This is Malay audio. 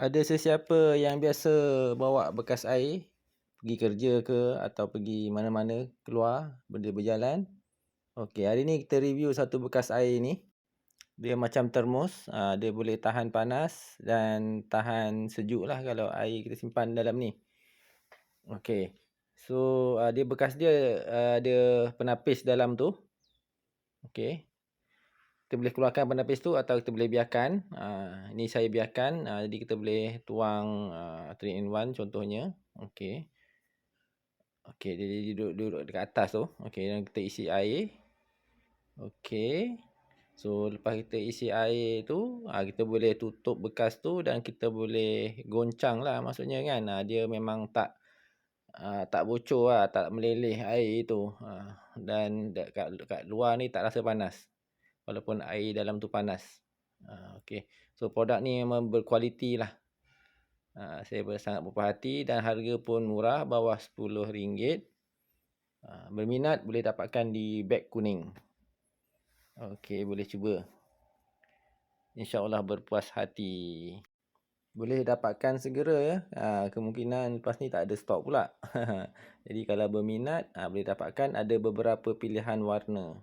Ada sesiapa yang biasa bawa bekas air pergi kerja ke atau pergi mana-mana keluar benda berjalan. Okey, hari ni kita review satu bekas air ni. Dia macam termos, uh, dia boleh tahan panas dan tahan sejuk lah kalau air kita simpan dalam ni. Okey, so uh, dia bekas dia uh, ada penapis dalam tu. Okey, kita boleh keluarkan penapis tu atau kita boleh biarkan. Uh, ni saya biarkan. Uh, jadi kita boleh tuang uh, 3 in 1 contohnya. Okey. Okey, dia, dia duduk, duduk dekat atas tu. Okey, dan kita isi air. Okey. So, lepas kita isi air tu, uh, kita boleh tutup bekas tu dan kita boleh goncang lah maksudnya kan. Uh, dia memang tak uh, tak bocor lah, tak meleleh air tu. Uh, dan dekat, dekat luar ni tak rasa panas walaupun air dalam tu panas. Uh, Okey. So produk ni memang berkualiti lah. Uh, saya sangat berpuas dan harga pun murah bawah RM10. Uh, berminat boleh dapatkan di beg kuning. Okey, boleh cuba. InsyaAllah berpuas hati. Boleh dapatkan segera ya. Uh, kemungkinan lepas ni tak ada stok pula. Jadi kalau berminat, uh, boleh dapatkan ada beberapa pilihan warna.